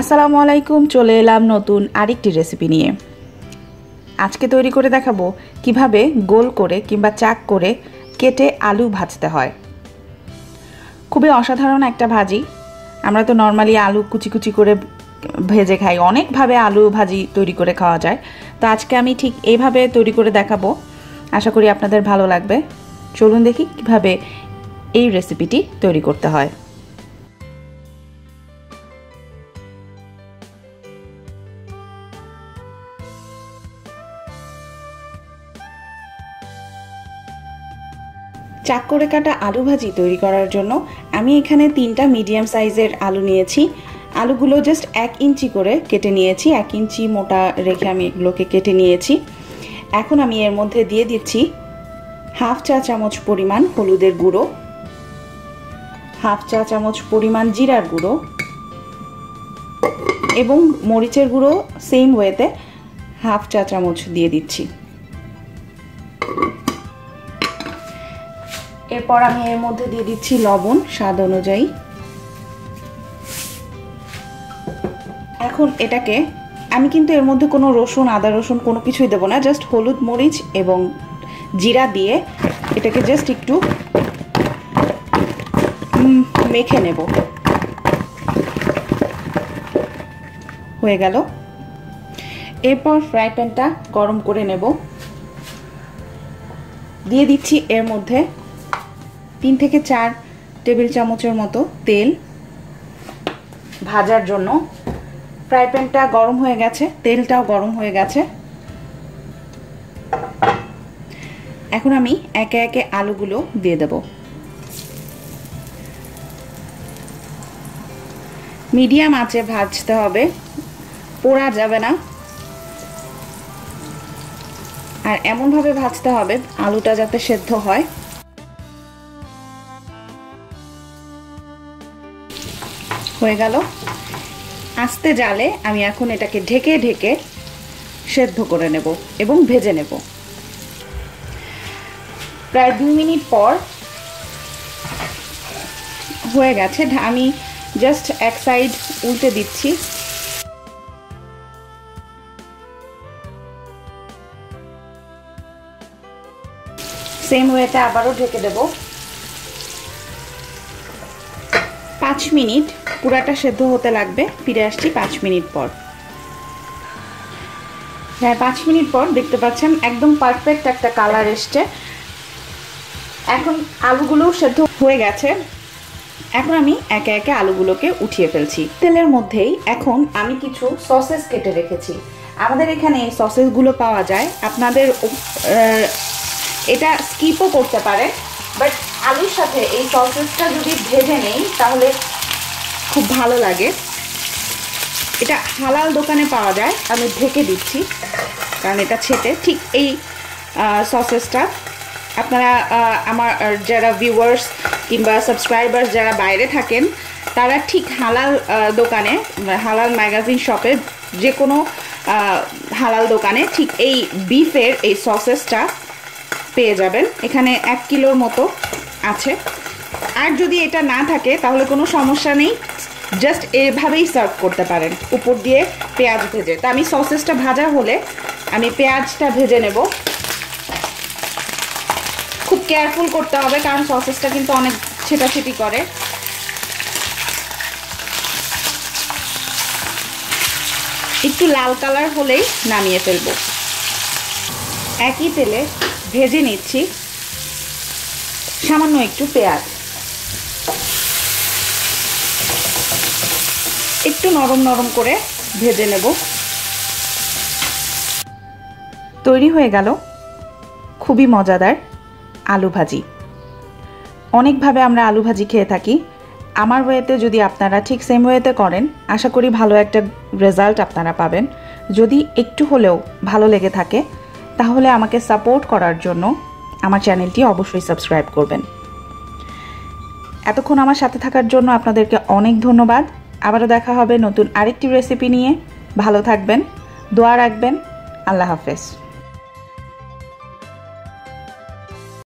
আসসালামু আলাইকুম, চলে এলাম নতুন আরেকটি রেসিপি নিয়ে। আজকে তৈরি করে দেখাবো কীভাবে গোল করে কিংবা চাক করে কেটে আলু ভাজতে হয়। খুবই অসাধারণ একটা ভাজি। আমরা তো নর্মালি আলু কুচি কুচি করে ভেজে খাই। অনেকভাবে আলু ভাজি তৈরি করে খাওয়া যায়। তো আজকে আমি ঠিক এইভাবে তৈরি করে দেখাবো। আশা করি আপনাদের ভালো লাগবে। চলুন দেখি কীভাবে এই রেসিপিটি তৈরি করতে হয়। চাক করে কাটা আলু ভাজি তৈরি করার জন্য আমি এখানে তিনটা মিডিয়াম সাইজের আলু নিয়েছি। আলুগুলো জাস্ট এক ইঞ্চি করে কেটে নিয়েছি, এক ইঞ্চি মোটা রেখে আমি এগুলোকে কেটে নিয়েছি। এখন আমি এর মধ্যে দিয়ে দিচ্ছি হাফ চা চামচ পরিমাণ হলুদের গুঁড়ো, হাফ চা চামচ পরিমাণ জিরার গুঁড়ো এবং মরিচের গুঁড়ো সেম ওয়েতে হাফ চা চামচ দিয়ে দিচ্ছি। এরপর আমি এর মধ্যে দিয়ে দিচ্ছি লবণ, স্বাদ অনুযায়ী। এখন এটাকে, আমি কিন্তু এর মধ্যে কোনো রসুন, আদা রসুন কোনো কিছুই দেবো না জাস্ট হলুদ, মরিচ এবং জিরা দিয়ে এটাকে জাস্ট একটু মেখে নেব। হয়ে গেল। এরপর ফ্রাই প্যানটা গরম করে নেব। দিয়ে দিচ্ছি এর মধ্যে তিন থেকে চার টেবিল চামচের মতো তেল ভাজার জন্য। ফ্রাই প্যানটা গরম হয়ে গেছে, তেলটাও গরম হয়ে গেছে। এখন আমি একে একে আলুগুলো দিয়ে দেব। মিডিয়াম আঁচে ভাজতে হবে, পোড়া যাবে না। আর এমনভাবে ভাজতে হবে আলুটা যাতে সেদ্ধ হয়। হয়ে গেল। আস্তে জালে আমি এখন এটাকে ঢেকে ঢেকে সেদ্ধ করে নেব এবং ভেজে নেব। প্রায় দুই মিনিট পর হয়ে গেছে। আমি জাস্ট এক সাইড উল্টে দিচ্ছি। সেম ওয়েতে আবারও ঢেকে দেব। পাঁচ মিনিট পুরাটা সেদ্ধ হতে লাগবে। ফিরে আসছি পাঁচ মিনিট পর। হ্যাঁ পাঁচ মিনিট পর দেখতে পাচ্ছেন একদম পারফেক্ট একটা কালার এসছে। এখন আলুগুলোও সেদ্ধ হয়ে গেছে। এখন আমি একে একে আলুগুলোকে উঠিয়ে ফেলছি। তেলের মধ্যেই এখন আমি কিছু সসেস কেটে রেখেছি। আমাদের এখানে এই সসেসগুলো পাওয়া যায়। আপনাদের এটা স্কিপও করতে পারে বাট আলুর সাথে এই সসেসটা যদি ভেজে নেই, তাহলে খুব ভালো লাগে। এটা হালাল দোকানে পাওয়া যায়, আমি ঢেকে দিচ্ছি, কারণ এটা ছেটে। ঠিক এই সসেসটা আপনারা আমার যারা ভিউয়ার্স কিংবা সাবস্ক্রাইবার্স যারা বাইরে থাকেন, তারা ঠিক হালাল দোকানে, হালাল ম্যাগাজিন শপে যে কোনো হালাল দোকানে ঠিক এই বিফের এই সসেসটা পেয়ে যাবেন। এখানে এক কিলোর মতো আছে। আর যদি এটা না থাকে, তাহলে কোনো সমস্যা নেই। জাস্ট এভাবেই সার্ভ করতে পারেন। উপর দিয়ে পেঁয়াজ ভেজে। তা আমি সসেসটা ভাজা হলে আমি পেঁয়াজটা ভেজে নেব। খুব কেয়ারফুল করতে হবে, কারণ সসেসটা কিন্তু অনেক ছেটাছেটি করে। একটু লাল কালার হলেই নামিয়ে ফেলব। একই তেলে ভেজে নিচ্ছি। সামান্য একটু পেঁয়াজ। একটু নরম নরম করে ভেজে নেব। তৈরি হয়ে গেল খুবই মজাদার আলু ভাজি। অনেকভাবে আমরা আলু ভাজি খেয়ে থাকি। আমার ওয়েতে যদি আপনারা ঠিক সেম ওয়েতে করেন, আশা করি ভালো একটা রেজাল্ট আপনারা পাবেন। যদি একটু হলেও ভালো লেগে থাকে, তাহলে আমাকে সাপোর্ট করার জন্য আমার চ্যানেলটি অবশ্যই সাবস্ক্রাইব করবেন। এতক্ষণ আমার সাথে থাকার জন্য আপনাদেরকে অনেক ধন্যবাদ। আবারও দেখা হবে নতুন আরেকটি রেসিপি নিয়ে। ভালো থাকবেন দোয়া রাখবেন। আল্লাহ হাফেজ।